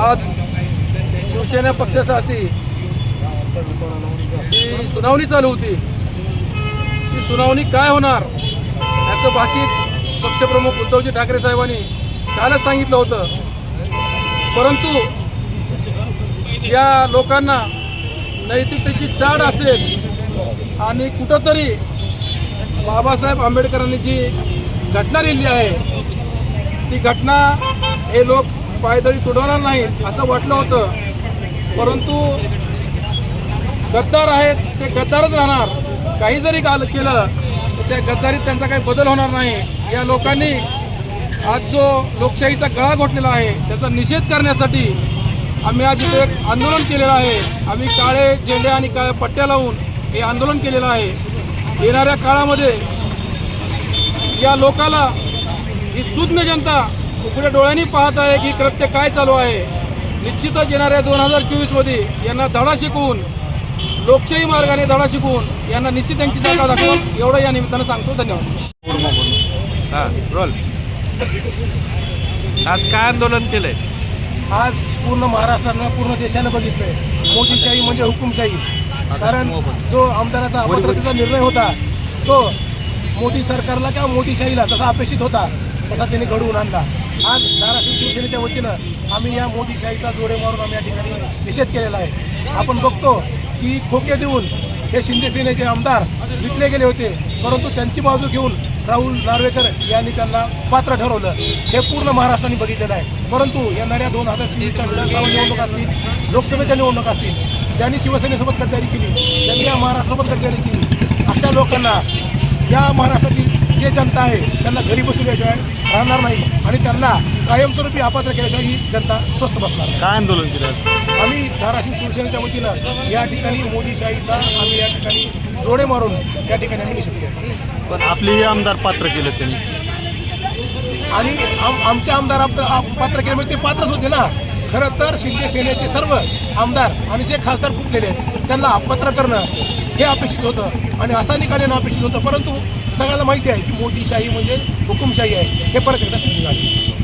आज शिवसेना पक्षासाठी जी सुनावणी चालू होती. ती सुनावणी काय होणार? याचं बाकी पक्षप्रमुख उद्धवजी ठाकरे साहेबांनी कालच सांगितलं होतं. परंतु या लोकांना नैतिकतेची चाड असेल आणि कुठंतरी बाबासाहेब आंबेडकरांनी जी घटना लिहिली आहे ती घटना हे लोक पायदळी तुडवणार नाहीत असं वाटलं होतं. परंतु गद्दार आहेत ते गद्दारच राहणार. काही जरी काल केलं तर त्या गद्दारीत त्यांचा काही बदल होणार नाही. या लोकांनी आज जो लोकशाहीचा गळा घोटलेला आहे त्याचा निषेध करण्यासाठी आम्ही आज इथे एक आंदोलन केलेलं आहे. आम्ही काळे झेंडे आणि काळ्या पट्ट्या लावून हे आंदोलन केलेलं आहे. येणाऱ्या काळामध्ये या लोकाला ही सुज्ञ जनता उघड्या डोळ्यांनी पाहत आहे की कृत्य काय चालू आहे. निश्चितच येणाऱ्या दोन हजार चोवीसमध्ये यांना धडा शिकवून लोकशाही मार्गाने धडा शिकवून यांना निश्चित त्यांची जागा दाखवून एवढं या निमित्तानं सांगतो. धन्यवाद. हा रोल आज काय आंदोलन केलंय? आज पूर्ण महाराष्ट्रानं पूर्ण देशानं बघितलंय. मोदीशाही म्हणजे हुकुमशाही. कारण जो आमदाराचा अपात्रतेचा निर्णय होता तो मोदी सरकारला किंवा मोदीशाहीला तसा अपेक्षित होता तसा त्यांनी घडवून आणला. आज धाराशिव शिवसेनेच्या वतीनं आम्ही या मोदीशाहीचा जोडे मारून आम्ही या ठिकाणी निषेध केलेला आहे. आपण बघतो की खोके देऊन हे शिंदे सेनेचे आमदार विकले गेले होते परंतु त्यांची बाजू घेऊन राहुल नार्वेकर यांनी त्यांना पात्र ठरवलं. हे पूर्ण महाराष्ट्राने बघितलेलं आहे. परंतु येणाऱ्या दोन हजार चोवीसच्या विधानसभा निवडणूक असतील लोकसभेच्या निवडणूक असतील ज्यांनी शिवसेनेसोबत गद्दारी केली ज्यांनी या महाराष्ट्रासोबत गद्दारी केली. अशा लोकांना या महाराष्ट्रातील जे जनता आहे त्यांना घरी बसवल्याशिवाय राहणार नाही आणि त्यांना कायमस्वरूपी अपात्र केल्याशिवाय ही जनता स्वस्थ बसणार नाही. काय आंदोलन केलं? आम्ही धाराशिव शिवसेनेच्या वतीनं या ठिकाणी मोदीशाहीचा आम्ही या ठिकाणी जोडे मारून या ठिकाणी आम्ही निषेध केला. पण आपलेही आमदार पात्र केलं त्यांनी. आणि आम आमचे आमदार पात्र केले म्हणजे ते पात्रच होते ना. खरं तर शिंदेसेनेचे सर्व आमदार आणि जे खासदार फुटलेले आहेत त्यांना अपत्र करणं हे अपेक्षित होतं आणि असा निकाल येणं अपेक्षित होतं. परंतु सगळ्याला माहिती आहे की मोदीशाही म्हणजे हुकुमशाही आहे. हे परत एकदा सिद्ध झाले.